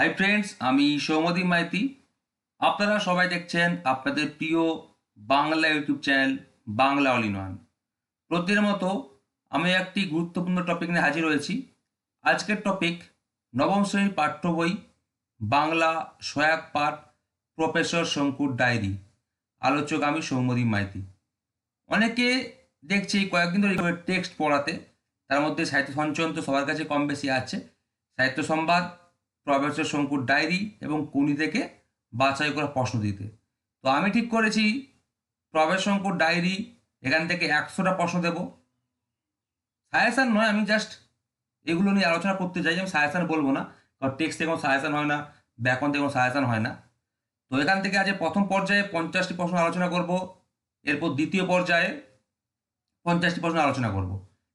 Hi friends আমি সৌমদী মাইতি। আপনারা সবাই দেখছেন আপনাদের প্রিয় Bangla YouTube channel Bangla all in প্রতিদিনের মতো আমি একটি গুরুত্বপূর্ণ টপিক নিয়ে হাজির হয়েছি। আজকের টপিক নবম শ্রেণির পাঠ্য বই, বাংলা সহায়ক পাঠ প্রফেসর শঙ্কুর ডায়েরি আলোচক আমি সৌমদী মাইতি। অনেকে দেখছি কয়েকদিন ধরে টেক্সট পড়াতে, তার মধ্যে সাহিত্য সঞ্চয়ন তো সবার কাছে কম বেশি আছে। সাহিত্য সংবাদ প্রফেসর শঙ্কুর ডায়েরি এবং কুনি থেকে বাছাই করা প্রশ্ন দিতে। তো আমি ঠিক করেছি প্রফেসর শঙ্কুর ডায়েরি, এখান থেকে একশোটা প্রশ্ন দেব। সাজেশান নয়, আমি জাস্ট এগুলো নিয়ে আলোচনা করতে চাই, আমি সাজেশান বলব না, কারণ টেক্সট থেকে কোনো সাজেশান হয় না ব্যাকরণ থেকে কোনো সাজেশান হয় না। তো এখান থেকে আজ প্রথম পর্যায়ে পঞ্চাশটি প্রশ্ন আলোচনা করব, এরপর দ্বিতীয় পর্যায়ে পঞ্চাশটি প্রশ্ন আলোচনা করব।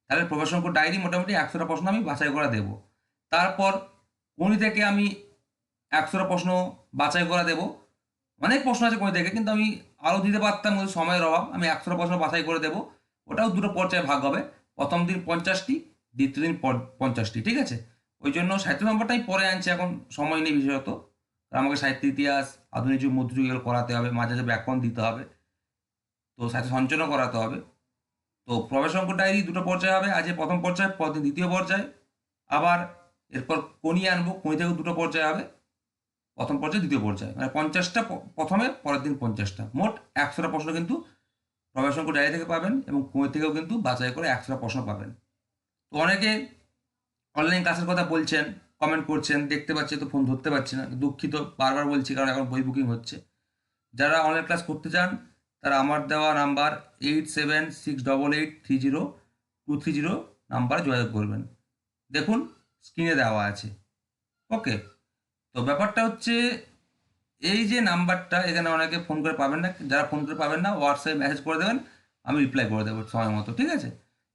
তাহলে প্রফেসর শঙ্কুর ডায়েরি মোটামুটি একশোটা প্রশ্ন আমি বাছাই করে দেব। তারপর গণিত থেকে আমি একশোটা প্রশ্ন বাছাই করে দেব। অনেক প্রশ্ন আছে গণিত থেকে, কিন্তু আমি আরও দিতে পারতাম কিন্তু সময়ের অভাব। আমি একশোটা প্রশ্ন বাছাই করে দেব। ওটাও দুটো পর্যায়ে ভাগ হবে। প্রথম দিন পঞ্চাশটি, দ্বিতীয় দিন পঞ্চাশটি, ঠিক আছে? ওই জন্য সাহিত্য নম্বরটাই পরে আনছি, এখন সময় নেই বিশেষত। আমাকে সাহিত্য, ইতিহাস, আধুনিক যুগ মধ্যযুগ এগুলো করাতে হবে, মাঝে মাঝে ব্যাকরণ দিতে হবে। তো সাহিত্য সঞ্চয়নও করাতে হবে। তো প্রবেশ অঙ্ক ডায়েরি দুটো পর্যায়ে হবে। আজ প্রথম পর্যায়ে পরের দিন দ্বিতীয় পর্যায়ে। আবার এরপর কোনি আনব কোনি থেকেও দুটো পর্যায়ে হবে? প্রথম পর্যায়ে, দ্বিতীয় পর্যায়ে। মানে পঞ্চাশটা প্রথমে, পরের দিন পঞ্চাশটা। মোট একশোটা প্রশ্ন কিন্তু প্রবেশ অঙ্ক ডায়েরি থেকে পাবেন এবং কোনি থেকেও কিন্তু বাছাই করে একশোটা প্রশ্ন পাবেন। তো অনেকে অনলাইন ক্লাসের কথা বলছেন কমেন্ট করছেন, দেখতে পাচ্ছি তো ফোন ধরতে পারছি না, দুঃখিত, বারবার বলছি কারণ এখন বই বুকিং হচ্ছে। যারা অনলাইন ক্লাস করতে চান, তারা আমার দেওয়া number eight seven six double eight three zero two three zero নাম্বারে যোগাযোগ করবেন। দেখুন স্ক্রিনে দেওয়া আছে। ওকে তো ব্যাপারটা হচ্ছে, এই যে নাম্বারটা, এখানে অনেকে ফোন করে পাবেন না। যারা ফোন করে পাবেন না হোয়াটসঅ্যাপে মেসেজ করে দেবেন, আমি রিপ্লাই করে দেবো সময় মতো, ঠিক আছে?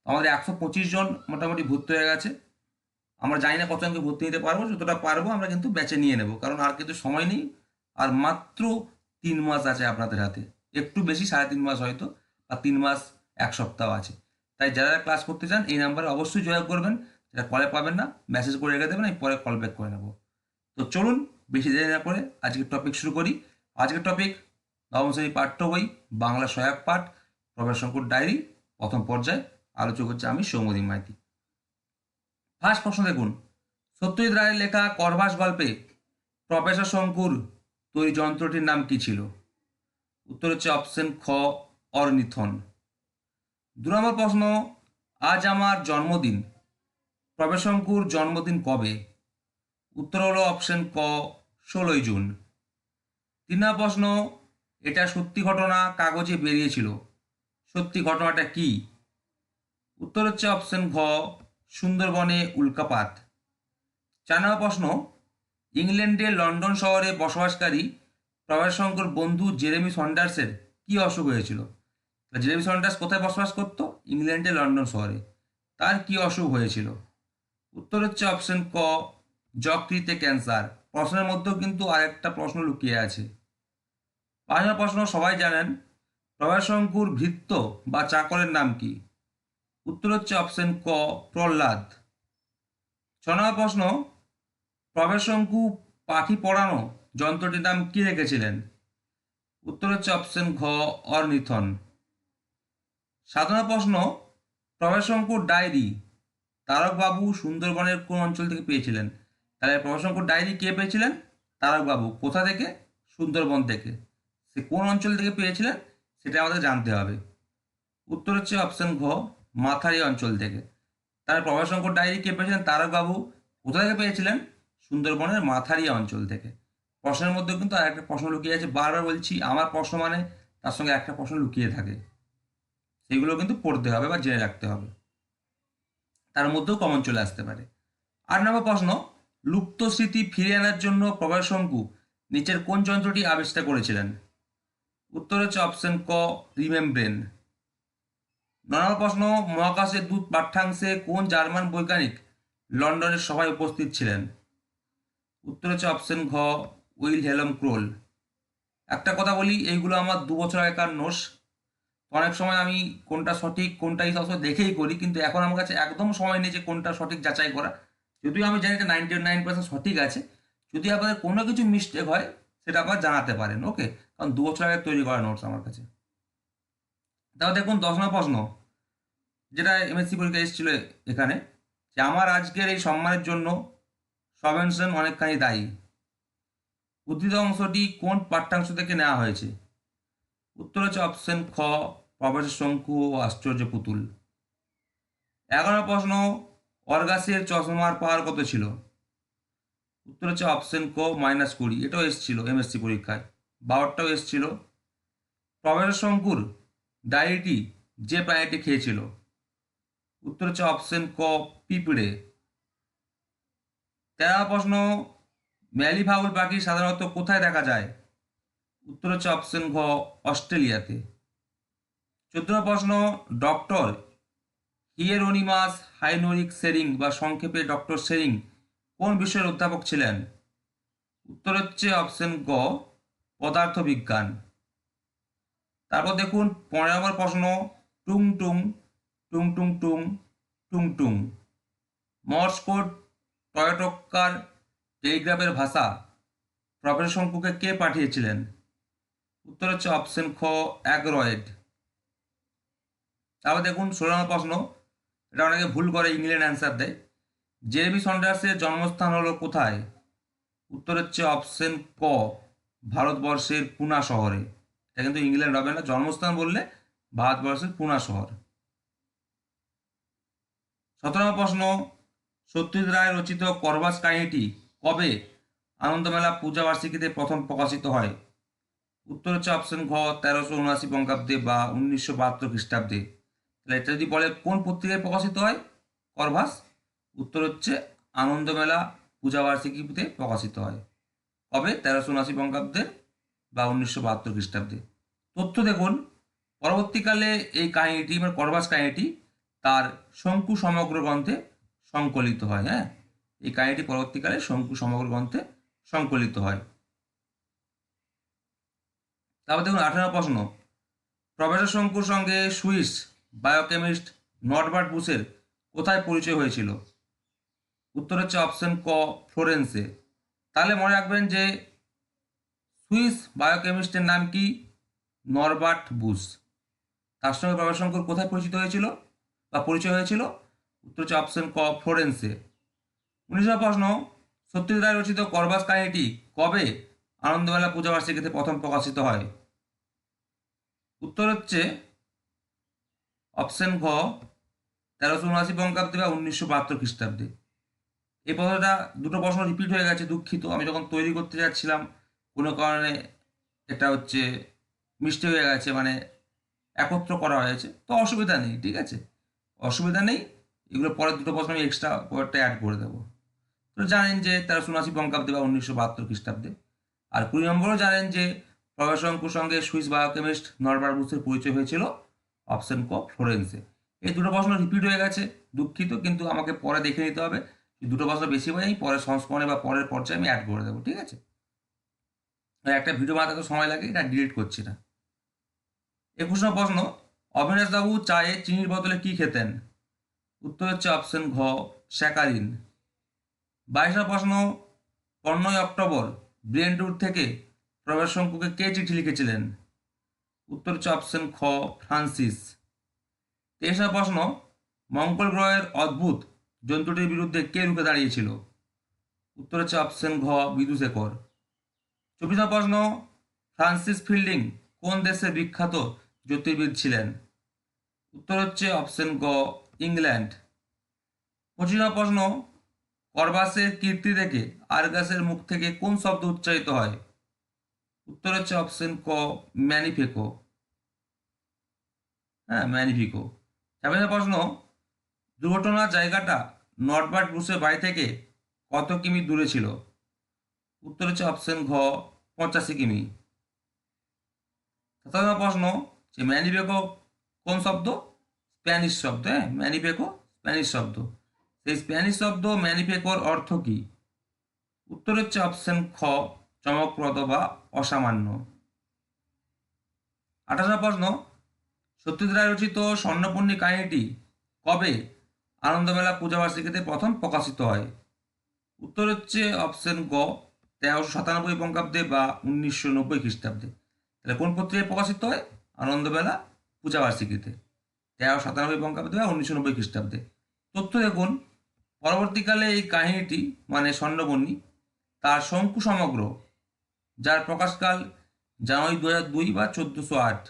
আমাদের একশো পঁচিশ জন মোটামুটি ভর্তি হয়ে গেছে। আমরা জানি না কতজনকে ভর্তি নিতে পারব, যতটা পারব আমরা কিন্তু ব্যাচে নিয়ে নেব। কারণ আর কিন্তু সময় নেই, আর মাত্র তিন মাস আছে আপনাদের হাতে। একটু বেশি, সাড়ে তিন মাস হয়তো আর তিন মাস, এক সপ্তাহ আছে। তাই যারা ক্লাস করতে চান, এই নাম্বারে অবশ্যই যোগাযোগ করবেন। যারা কলে পাবেন না মেসেজ করে রেখে দেবেন, আমি পরে কল ব্যাক করে নেব। তো চলুন, বেশি দেরি না করে আজকের টপিক শুরু করি। আজকের টপিক নবম শ্রেণি পাঠ্য বই, বাংলা সহায়ক পাঠ, প্রফেসর শঙ্কুর ডায়েরি, প্রথম পর্যায়ে, আলোচক হচ্ছে আমি সৌমদী মাইতি। ফার্স্ট প্রশ্ন দেখুন, সত্যজিৎ রায়ের লেখা করভাস গল্পে প্রফেসর শঙ্কুর তৈরি যন্ত্রটির নাম কি ছিল? উত্তর হচ্ছে অপশন খ অর্নিথন দু নম্বর প্রশ্ন, আজ আমার জন্মদিন। প্রফেসর শঙ্কুর জন্মদিন কবে? উত্তর হলো অপশন ক, ষোলোই জুন। তিন প্রশ্ন, এটা সত্যি ঘটনা কাগজে বেরিয়েছিল। সত্যি ঘটনাটা কি? উত্তর হচ্ছে অপশন ঘ, সুন্দরবনে উল্কাপাত। চার নম্বর প্রশ্ন ইংল্যান্ডের লন্ডন শহরে বসবাসকারী প্রভাসশঙ্কর বন্ধু জেরেমি সন্ডার্সের কি অসুখ হয়েছিল? জেরেমি সন্ডার্স কোথায় বসবাস করতো? ইংল্যান্ডের লন্ডন শহরে। তার কি অসুখ হয়েছিল? উত্তর হচ্ছে অপশন ক, যকৃতে ক্যান্সার প্রশ্নের মধ্যেও কিন্তু আরেকটা প্রশ্ন লুকিয়ে আছে। পাঁচ প্রশ্ন সবাই জানেন। প্রভাসশঙ্কুর ভৃত্য বা চাকরের নাম কি? উত্তর হচ্ছে অপশন ক, প্রহ্লাদ। ছ নম্বর প্রশ্ন প্রবেশঙ্কু পাখি পড়ানো যন্ত্রটির নাম কি রেখেছিলেন? উত্তর হচ্ছে অপশন ঘ, অর্নিথন। নম্বর প্রশ্ন প্রবেশঙ্কুর ডায়েরি তারকবাবু সুন্দরবনের কোন অঞ্চল থেকে পেয়েছিলেন? তাহলে প্রবেশঙ্কুর ডায়েরি কে পেয়েছিলেন? তারকবাবু। কোথা থেকে? সুন্দরবন থেকে। সে কোন অঞ্চল থেকে পেয়েছিলেন? সেটা আমাদের জানতে হবে। উত্তর হচ্ছে অপশন ঘ, মাথারি অঞ্চল থেকে। তার প্রভাশঙ্কর ডায়েরি কে পেয়েছিলেন? তারকবাবু। কোথা থেকে পেয়েছিলেন? সুন্দরবনের মাথারিয়া অঞ্চল থেকে। প্রশ্নের মধ্যে কিন্তু আর একটা প্রশ্ন লুকিয়ে আছে। বারবার বলছি, আমার প্রশ্ন মানে তার সঙ্গে একটা প্রশ্ন লুকিয়ে থাকে। সেগুলো কিন্তু পড়তে হবে বা জেনে রাখতে হবে। তার মধ্যেও কমন চলে আসতে পারে। আট নম্বর প্রশ্ন, লুপ্ত স্মৃতি ফিরিয়ে আনার জন্য প্রভাস শঙ্কু নিচের কোন যন্ত্রটি আবিষ্কার করেছিলেন? উত্তর হচ্ছে অপশন ক রিমেমব্রেন নম্বর প্রশ্ন মহাকাশের দূত পাঠ্যাংশে কোন জার্মান বৈজ্ঞানিক লন্ডনের সভায় উপস্থিত ছিলেন? উত্তর হচ্ছে অপশন ঘ উইল হেলম ক্রোল। একটা কথা বলি, এইগুলো আমার দু বছর আগেকার নোটস অনেক সময় আমি কোনটা সঠিক, কোনটা এই সবসময় দেখেই করি, কিন্তু এখন আমার কাছে একদম সময় নেই যে কোনটা সঠিক যাচাই করা। যদিও আমি জানি যে নাইনটি নাইন পার্সেন্ট সঠিক আছে, যদি আপনাদের কোনো কিছু মিস্টেক হয়, সেটা আপনারা জানাতে পারেন ওকে কারণ দু বছর আগে তৈরি করা নোটস আমার কাছে। তাও দেখুন, দশ নম্বর প্রশ্ন, যেটা এমএসসি পরীক্ষা এসেছিল এখানে, যে আমার আজকের এই সম্মানের জন্য সবেনসন অনেকখানি দায়ী। উদ্ধৃত অংশটি কোন পাঠ্যাংশ থেকে নেওয়া হয়েছে? উত্তর হচ্ছে অপশন খ প্রফেসর শঙ্কু ও আশ্চর্য পুতুল। এগারো প্রশ্ন, অর্গাসের চশমার পাওয়ার কত ছিল? উত্তর হচ্ছে অপশন ক মাইনাস কুড়ি। এটাও এসেছিল এমএসসি পরীক্ষায়। বারোটাও এসেছিল। প্রফেসর শঙ্কুর ডায়েরিটি যে প্রাণীটি খেয়েছিল? উত্তর হচ্ছে অপশন ক পিঁপড়ে। তেরো প্রশ্ন ম্যালি ফাউল পাখি সাধারণত কোথায় দেখা যায়? উত্তর হচ্ছে অপশন ঘ অস্ট্রেলিয়াতে। চোদ্দ প্রশ্ন, ডক্টর হিয়েরোনিমাস হাইনোরিক সেরিং বা সংক্ষেপে ডক্টর সেরিং কোন বিষয়ের অধ্যাপক ছিলেন? উত্তর হচ্ছে অপশন গ, পদার্থবিজ্ঞান। তারপর দেখুন, পনেরো নম্বর প্রশ্ন, টুং টুং টুং টুং টুং টুং টুং। মর্স কোড টেলিগ্রাফের ভাষা, প্রফেসর শঙ্কুকে কে পাঠিয়েছিলেন? উত্তর হচ্ছে অপশন খ, অ্যাগ্রয়েড। তারপর দেখুন ষোলো নম্বর প্রশ্ন, এটা অনেকে ভুল করে, ইংল্যান্ড অ্যান্সার দেয়। জেরেমি সন্ডার্সের জন্মস্থান হলো কোথায়? উত্তর হচ্ছে অপশন ক, ভারতবর্ষের পুনা শহরে। এটা কিন্তু ইংল্যান্ড হবে না, জন্মস্থান বললে ভারতবর্ষের পুনা শহর। সতেরো প্রশ্ন, সত্যজিৎ রায় রচিত করবাস কাহিনীটি কবে আনন্দমেলা পূজা বার্ষিকীতে প্রথম প্রকাশিত হয়? উত্তর হচ্ছে অপশন ঘ, তেরোশো উনআশি বঙ্গাব্দে বা উনিশশো বাহাত্তর খ্রিস্টাব্দে। এটা যদি বলে কোন পত্রিকায় প্রকাশিত হয়? করভাস। উত্তর হচ্ছে, আনন্দমেলা পূজা বার্ষিকীতে প্রকাশিত হয়। কবে তেরোশো উনআশি বঙ্গাব্দে বা উনিশশো বাহাত্তর খ্রিস্টাব্দে। তথ্য দেখুন, পরবর্তীকালে এই কাহিনীটি মানে করভাস কাহিনীটি, তার শঙ্কু সমগ্র গ্রন্থে সংকলিত হয় হ্যাঁ? এই কাহিনীটি পরবর্তীকালে শঙ্কু সমগ্র গ্রন্থে সংকলিত হয়। তারপর দেখুন, আঠারো প্রশ্ন। প্রফেসর শঙ্কুর সঙ্গে সুইস বায়োকেমিস্ট নটবার্ট বুসের কোথায় পরিচয় হয়েছিল? উত্তর হচ্ছে অপশন ক ফ্লোরেন্সে তাহলে মনে রাখবেন যে সুইস বায়োকেমিস্টের নাম কি? নরবার্ট বুস তার সঙ্গে প্রফেসর কোথায় পরিচিত হয়েছিল? বা পরিচয় হয়েছিল? উত্তর হচ্ছে অপশন ক ফ্লোরেন্সে উনিশশো প্রশ্ন, সত্যজিৎ রায় রচিত করবাস কাহিনীটি কবে আনন্দমেলা পূজা বার্ষিকীতে প্রথম প্রকাশিত হয়? উত্তর হচ্ছে অপশন ঘ তেরোশো উনআশি বঙ্গাব্দে বা উনিশশো বাহাত্তর খ্রিস্টাব্দে। এই প্রশ্নটা, দুটো প্রশ্ন রিপিট হয়ে গেছে, দুঃখিত। আমি যখন তৈরি করতে যাচ্ছিলাম, কোনো কারণে এটা হচ্ছে মিষ্টি হয়ে গেছে মানে একত্র করা হয়েছে, তো অসুবিধা নেই, ঠিক আছে? অসুবিধা নেই, এগুলো পরের দুটো প্রশ্ন আমি এক্সট্রা পরেরটা অ্যাড করে দেবো। তো জানেন যে তেরোশো উনআশি বঙ্গাব্দে বা উনিশশো বাহাত্তর খ্রিস্টাব্দে। আর কুড়ি নম্বরও জানেন যে প্রফেসর অঙ্কুর সঙ্গে সুইস বায়োকেমিস্ট নরবার বুসের পরিচয় হয়েছিল। অপশন ক ফ্লোরেন্সে এই দুটো প্রশ্ন রিপিট হয়ে গেছে, দুঃখিত, কিন্তু আমাকে পরে দেখে নিতে হবে। দুটো প্রশ্ন বেশি হয় আমি পরের সংস্করণে বা পরের পর্যায়ে আমি অ্যাড করে দেবো, ঠিক আছে? একটা ভিডিও বানাতে তো সময় লাগে, এটা ডিলিট করছি না। একুশ নম্বর প্রশ্ন, অবিনাশবাবু চায়ে চিনির বদলে কি খেতেন? উত্তর হচ্ছে অপশন ঘ, স্যাকারিন। বাইশ প্রশ্ন, পনেরোই অক্টোবর, ব্রেন ট্যুর থেকে প্রবেশ শঙ্কুকে কে চিঠি লিখেছিলেন? উত্তর হচ্ছে অপশন খ, ফ্রান্সিস। নম্বর প্রশ্ন, মঙ্গল গ্রহের অদ্ভুত জন্তুটির বিরুদ্ধে কে রুখে দাঁড়িয়েছিল? উত্তর হচ্ছে অপশন ঘ বিদুশেখর চব্বিশ প্রশ্ন, ফ্রান্সিস ফিল্ডিং কোন দেশের বিখ্যাত জ্যোতির্বিদ ছিলেন? উত্তর হচ্ছে অপশন গ, ইংল্যান্ড। পঁচিশ প্রশ্ন, করবাসের কীর্তি থেকে আরগাসের মুখ থেকে কোন শব্দ উচ্চারিত হয়? উত্তর হচ্ছে অপশন ক, ম্যানিফেকো। হ্যাঁ ম্যানিফিকো ছাব্বিশ প্রশ্ন, দুর্ঘটনার জায়গাটা নটবার্ট ব্রুসের বাড়ি থেকে কত কিমি দূরে ছিল? উত্তর হচ্ছে অপশন ঘ, পঁচাশি কিমি। সাতান্ন প্রশ্ন, যে ম্যানিফেকো কোন শব্দ? স্প্যানিশ শব্দ হ্যাঁ ম্যানিফেকো স্প্যানিশ শব্দ। সেই স্প্যানিশ শব্দ ম্যানিফেকোর অর্থ কি? উত্তর হচ্ছে অপশন খ, চমকপ্রদ বা অসামান্য। আঠাশ প্রশ্ন সত্যজিৎ রায় রচিত স্বর্ণপূর্ণী কাহিনীটি কবে আনন্দমেলা পূজা বার্ষিকীতে প্রথম প্রকাশিত হয়? উত্তর হচ্ছে অপশন গ, তেরোশো সাতানব্বই বঙ্গাব্দে বা উনিশশো নব্বই খ্রিস্টাব্দে। তাহলে কোন পত্রিকায় প্রকাশিত হয়? আনন্দবেলা পূজাবার্ষিকীতে তেরোশো সাতানব্বই বঙ্গাব্দে বা উনিশশো নব্বই খ্রিস্টাব্দে। তথ্য দেখুন, পরবর্তীকালে এই কাহিনীটি মানে স্বর্ণবর্ণী তার শঙ্কু সমগ্র যার প্রকাশকাল জানুয়ারি দু হাজার দুই বা চোদ্দোশো আট।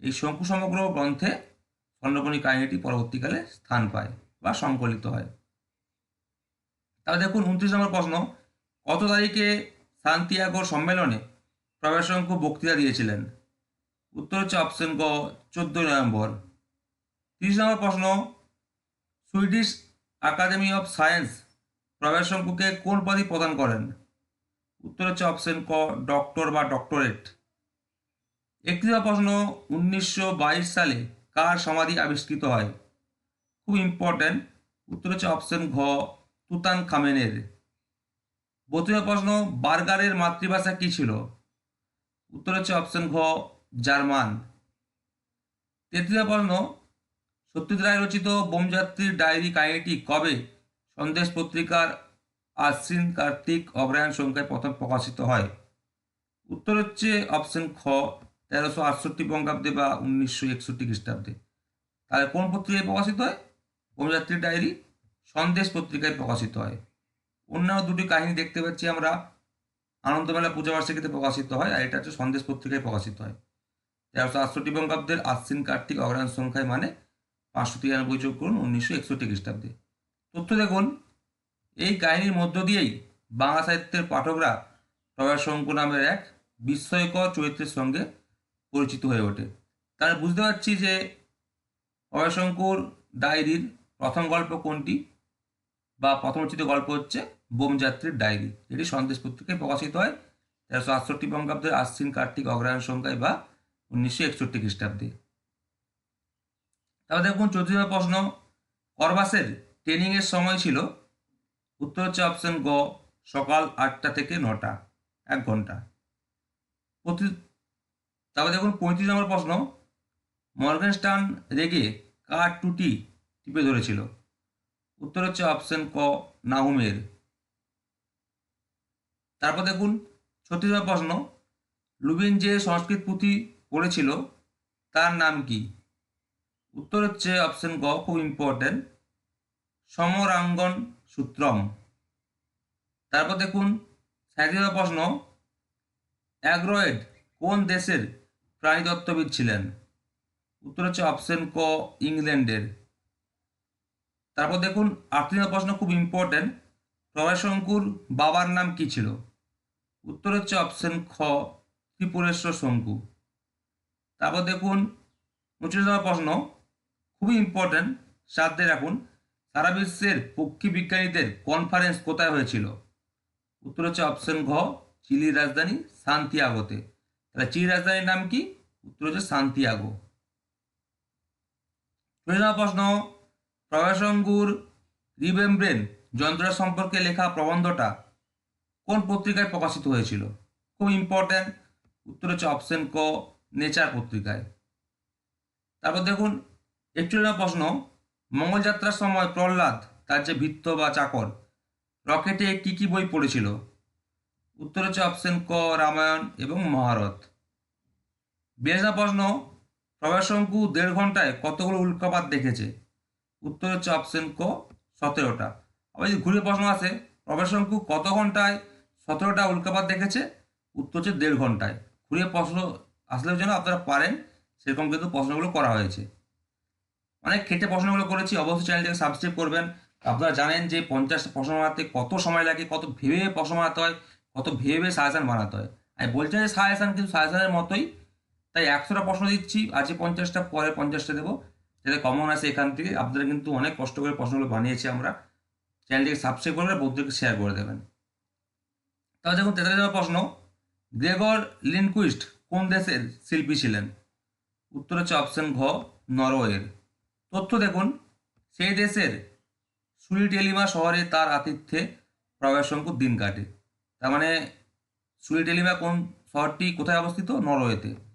এই শঙ্কু সমগ্র গ্রন্থে স্বর্ণবর্ণী কাহিনীটি পরবর্তীকালে স্থান পায় বা সংকলিত হয়। তাহলে দেখুন, উনত্রিশ নম্বর প্রশ্ন। কত তারিখে সান্তিয়াগোর সম্মেলনে প্রবেশঙ্ক বক্তৃতা দিয়েছিলেন? উত্তর হচ্ছে অপশন গ চোদ্দই নভেম্বর। তিরিশ নম্বর প্রশ্ন। সুইডিশ একাডেমি অফ সায়েন্স প্রবেশঙ্কুকে কোন উপাধি প্রদান করেন? উত্তর হচ্ছে অপশন ক, ডক্টর বা ডক্টরেট। একত্রিশ প্রশ্ন উনিশশো বাইশ সালে কার সমাধি আবিষ্কৃত হয়? খুব ইম্পর্ট্যান্ট উত্তর হচ্ছে অপশন ঘ তুতান খামেনের বত্রিশ প্রশ্ন, বার্গারের মাতৃভাষা কি ছিল? উত্তর হচ্ছে অপশন ঘ, জার্মান। তেত্রিশ প্রশ্ন, সত্যজিৎ রায় রচিত বোমযাত্রীর ডায়েরি কাহিনীটি কবে সন্দেশ পত্রিকার আশ্বিন কার্তিক অগ্রহায়ণ সংখ্যায় প্রথম প্রকাশিত হয়? উত্তর হচ্ছে অপশন খ তেরোশো আটষট্টি বঙ্গাব্দে বা উনিশশো একষট্টি খ্রিস্টাব্দে। তাহলে কোন পত্রিকায় প্রকাশিত হয়? বোমযাত্রীর ডায়েরি, সন্দেশ পত্রিকায় প্রকাশিত হয়। অন্যান্য দুটি কাহিনী দেখতে পাচ্ছি আমরা। আনন্দমেলা পূজাবার্ষিকীতে প্রকাশিত হয় আর এটা হচ্ছে সন্দেশ পত্রিকায় প্রকাশিত হয়। তেরোশো আটষট্টি বঙ্গাব্দের আশ্বিন কার্তিক অগ্রহায়ণ সংখ্যায় মানে পাঁচশো তিরানব্বই যোগ করুন উনিশশো একষট্টি খ্রিস্টাব্দে। তথ্য দেখুন, এই কাহিনীর মধ্য দিয়েই বাংলা সাহিত্যের পাঠকরা প্রভাস শঙ্কু নামের এক বিস্ময়কর চরিত্রের সঙ্গে পরিচিত হয়ে ওঠে। তাহলে বুঝতে পারছি যে অভয়শঙ্কর ডায়েরির প্রথম গল্প কোনটি বা প্রথম রচিত গল্প হচ্ছে বোমযাত্রীর ডায়েরি। এটি সন্দেশ পত্রিকায় প্রকাশিত হয় তেরোশো আটষট্টি বঙ্গাব্দের আশ্বিন কার্তিক অগ্রহায়ণ সংখ্যায় বা উনিশশো একষট্টি খ্রিস্টাব্দে। তাহলে দেখুন, চতুর্থ প্রশ্ন করবাসের ট্রেনিংয়ের সময় ছিল। উত্তর হচ্ছে অপশন গ, সকাল আটটা থেকে নটা, এক ঘণ্টা। তারপর দেখুন পঁয়ত্রিশ নম্বর প্রশ্ন। মর্গেনস্টান রেগে কার টুটি টিপে ধরেছিল? উত্তর হচ্ছে অপশন ক, নাহুমের। তারপর দেখুন ছত্রিশ নম্বর প্রশ্ন। লুবিন যে সংস্কৃত পুঁথি পড়েছিল, তার নাম কি? উত্তর হচ্ছে অপশন গ, খুব ইম্পর্টেন্ট সমরাঙ্গন সূত্রম। তারপর দেখুন সাঁত্রিশ প্রশ্ন, অ্যাগ্রয়েড কোন দেশের প্রাণীতত্ত্ববিদ ছিলেন। উত্তর হচ্ছে অপশন ক, ইংল্যান্ডের। তারপর দেখুন আটত্রিশ নম্বর প্রশ্ন খুব ইম্পর্টেন্ট প্রভাশঙ্কুর বাবার নাম কি ছিল? উত্তর হচ্ছে অপশন খ, ত্রিপুরেশ্বর শঙ্কু। তারপর দেখুন উনচল্লিশ নম্বর প্রশ্ন খুবই ইম্পর্টেন্ট সাথে রাখুন, সারা বিশ্বের পক্ষী বিজ্ঞানীদের কনফারেন্স কোথায় হয়েছিল? উত্তর হচ্ছে অপশন ঘ, চিলির রাজধানী সান্তিয়াগোতে। তাহলে চিলির রাজধানীর নাম কি? উত্তর হচ্ছে সান্তিয়াগো। প্রশ্ন প্রভাসঙ্গুর রিবেমব্রেন যন্ত্র সম্পর্কে লেখা প্রবন্ধটা কোন পত্রিকায় প্রকাশিত হয়েছিল? খুব ইম্পর্ট্যান্ট উত্তর হচ্ছে অপশন ক নেচার পত্রিকায়। তারপর দেখুন নম্বর প্রশ্ন মঙ্গলযাত্রার সময় প্রহ্লাদ, তার যে ভিত্ত বা চাকর, রকেটে কি কি বই পড়েছিল? উত্তর হচ্ছে অপশন ক, রামায়ণ এবং মহারত বিরাশ নম্বর প্রশ্ন? প্রভাশঙ্কু দেড় ঘন্টায় কতগুলো উল্কাপাত দেখেছে? উত্তর হচ্ছে অপশন ক, সতেরোটা। আবার যদি ঘুরে প্রশ্ন আসে প্রভাশঙ্কু কত ঘন্টায় সতেরোটা উল্কাপাত দেখেছে? উত্তর হচ্ছে দেড় ঘন্টায়। ঘুরে প্রশ্ন আসলেও যেন আপনারা পারেন, সেরকম কিন্তু প্রশ্নগুলো করা হয়েছে। অনেক খেটে প্রশ্নগুলো করেছি, অবশ্যই চ্যানেলটাকে সাবস্ক্রাইব করবেন। আপনারা জানেন যে পঞ্চাশটা প্রশ্ন বানাতে কত সময় লাগে, কত ভেবে প্রশ্ন বানাতে হয়, কত ভেবে সাজেশান বানাতে হয়। আমি বলছি যে সাজেশান কিন্তু সাজেশানের মতোই তাই একশোটা প্রশ্ন দিচ্ছি, আজকে পঞ্চাশটা, পরে পঞ্চাশটা দেবো। যাতে কমন আসে এখান থেকে, আপনারা কিন্তু অনেক কষ্ট করে প্রশ্নগুলো বানিয়েছি আমরা। চ্যানেলটিকে সাবস্ক্রাইব করবেন বন্ধুদেরকে শেয়ার করে দেবেন। তাহলে দেখুন তেতাল্লিশ নম্বর প্রশ্ন। গ্রেগর লিনকুইস্ট কোন দেশের শিল্পী ছিলেন? উত্তর হচ্ছে অপশন ঘ, নরওয়ের। তথ্য দেখুন, সেই দেশের সুরিটেলিমা শহরে তার আতিথ্যে প্রবেশঙ্কুর দিন কাটে। তার মানে সুরিটেলিমা কোন শহরটি কোথায় অবস্থিত? নরওয়েতে।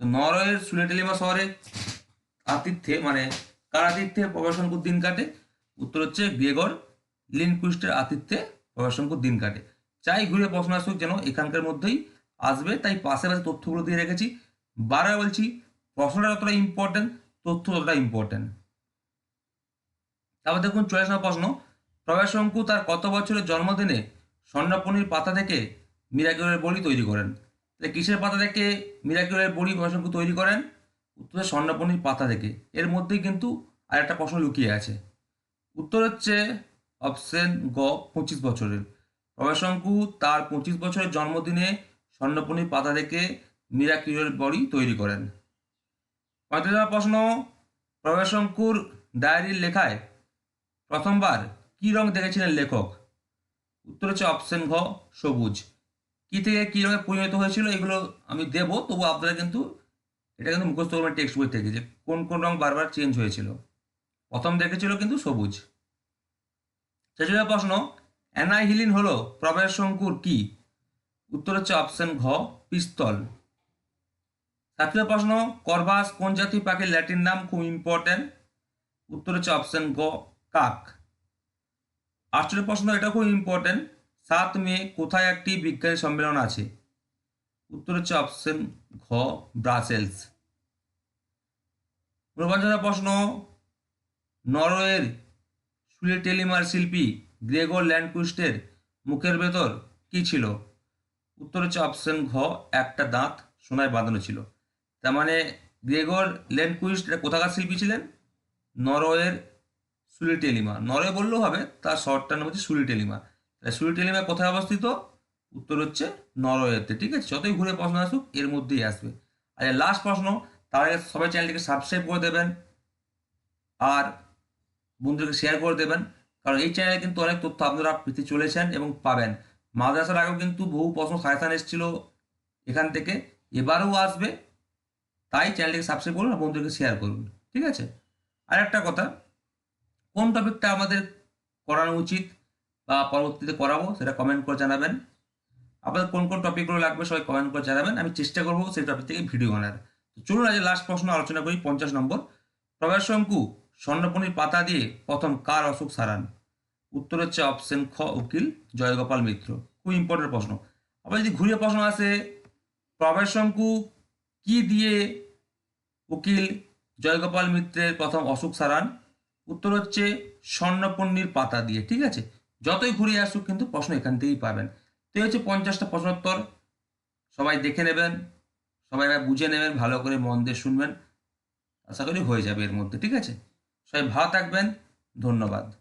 নরওয়ের সুলেটেলিমা শহরে আতিথ্যে মানে কার আতিথ্যে প্রবেশঙ্কুর দিন কাটে? উত্তর হচ্ছে গ্রেগর লিনকুইস্টের আতিথ্যে প্রবেশঙ্কুর দিন কাটে। চাই ঘুরে প্রশ্ন আসুক যেন এখানকার মধ্যেই আসবে, তাই পাশে পাশে তথ্যগুলো দিয়ে রেখেছি। বারবার বলছি, প্রশ্নটা যতটা ইম্পর্টেন্ট তথ্য ততটা ইম্পর্টেন্ট তারপর দেখুন চলে আসা প্রশ্ন। প্রবেশ শঙ্কু তার কত বছরের জন্মদিনে স্বর্ণপনির পাতা থেকে মিরাকিউলের বলি তৈরি করেন? তাহলে কিসের পাতা থেকে? মিরাকিউলের বড়ি প্রবেশ তৈরি করেন। উত্তরে স্বর্ণপনির পাতা থেকে। এর মধ্যেই কিন্তু আর একটা প্রশ্ন লুকিয়ে আছে। উত্তর হচ্ছে অপশন গ, পঁচিশ বছরের। প্রবেশ শঙ্কু তার পঁচিশ বছরের জন্মদিনে স্বর্ণপনির পাতা থেকে মিরাকিউলের বড়ি তৈরি করেন। পঁয়ত্রিশ প্রশ্ন প্রবেশ ডায়েরির লেখায় প্রথমবার কি রং দেখেছিলেন লেখক? উত্তর হচ্ছে অপশন ঘ, সবুজ। কি থেকে কি রঙে পরিণত হয়েছিল এগুলো আমি দেব, তবু আপনারা কিন্তু এটা কিন্তু মুখস্থ করবেন টেক্সট বই থেকে যে কোন কোন রং বারবার চেঞ্জ হয়েছিল। প্রথম দেখেছিল কিন্তু সবুজ। শেষের প্রশ্ন, অ্যানাইহিলিন হলো প্রবেশ শঙ্কুর কি? উত্তর হচ্ছে অপশন ঘ, পিস্তল। সাতটা প্রশ্ন, করভাস কোন জাতীয় পাখির ল্যাটিন নাম খুব ইম্পর্টেন্ট উত্তর হচ্ছে অপশন গ কাক। আটচল্লিশ প্রশ্ন, এটা খুব ইম্পর্টেন্ট সাত মে, কোথায় একটি বিজ্ঞানী সম্মেলন আছে? উত্তর হচ্ছে অপশন ঘ, ব্রাসেলস। ঊনপঞ্চাশ প্রশ্ন, নরওয়ের সুলেটেলিমার শিল্পী গ্রেগর ল্যান্ডকুস্টের মুখের ভেতর কি ছিল? উত্তর হচ্ছে অপশন ঘ, একটা দাঁত, সোনায় বাঁধানো ছিল। তার মানে গ্রেগর ল্যান্ডকুইস্ট এটা কোথাকার শিল্পী ছিলেন? নরওয়ের সুলিটেলিমা নরওয়ে বললেও হবে, তার শর্টটার নাম হচ্ছে সুলিটেলিমা তাহলে সুলিটেলিমা কোথায় অবস্থিত? উত্তর হচ্ছে নরওয়েতে, ঠিক আছে? যতই ঘুরে প্রশ্ন আসুক, এর মধ্যেই আসবে। আর লাস্ট প্রশ্ন, তার আগে সবাই চ্যানেলটিকে সাবস্ক্রাইব করে দেবেন আর বন্ধুদেরকে শেয়ার করে দেবেন। কারণ এই চ্যানেলে কিন্তু অনেক তথ্য আপনারা পেতে চলেছেন এবং পাবেন। মাদ্রাসার আগেও কিন্তু বহু প্রশ্ন সাজেশান এসেছিল এখান থেকে, এবারেও আসবে। তাই চ্যানেলটিকে সাবস্ক্রাইব করুন আর বন্ধুদেরকে শেয়ার করুন, ঠিক আছে? আর একটা কথা, কোন টপিকটা আমাদের করানো উচিত? বা পরবর্তীতে করাবো সেটা কমেন্ট করে জানাবেন। আপনাদের কোন কোন টপিকগুলো লাগবে সবাই কমেন্ট করে জানাবেন। আমি চেষ্টা করব সেই টপিক থেকে ভিডিও বানার। চলুন আজ লাস্ট প্রশ্ন আলোচনা করি, পঞ্চাশ নম্বর। প্রবেশ শঙ্কু, স্বর্ণপনির পাতা দিয়ে প্রথম কার অসুখ সারান? উত্তর হচ্ছে অপশন খ, উকিল জয়গোপাল মিত্র। খুব ইম্পর্টেন্ট প্রশ্ন। আবার যদি ঘুরিয়ে প্রশ্ন আসে প্রবেশ শঙ্কু কি দিয়ে উকিল জয়গোপাল মিত্রের প্রথম অসুখ সারান? উত্তর হচ্ছে স্বর্ণপন্নীর পাতা দিয়ে, ঠিক আছে? যতই ঘুরিয়ে আসুক কিন্তু প্রশ্ন এখান থেকেই পাবেন। তো হচ্ছে পঞ্চাশটা প্রশ্নোত্তর। সবাই দেখে নেবেন সবাই বুঝে নেবেন, ভালো করে মন দিয়ে শুনবেন। আশা করি হয়ে যাবে এর মধ্যে, ঠিক আছে? সবাই ভালো থাকবেন, ধন্যবাদ।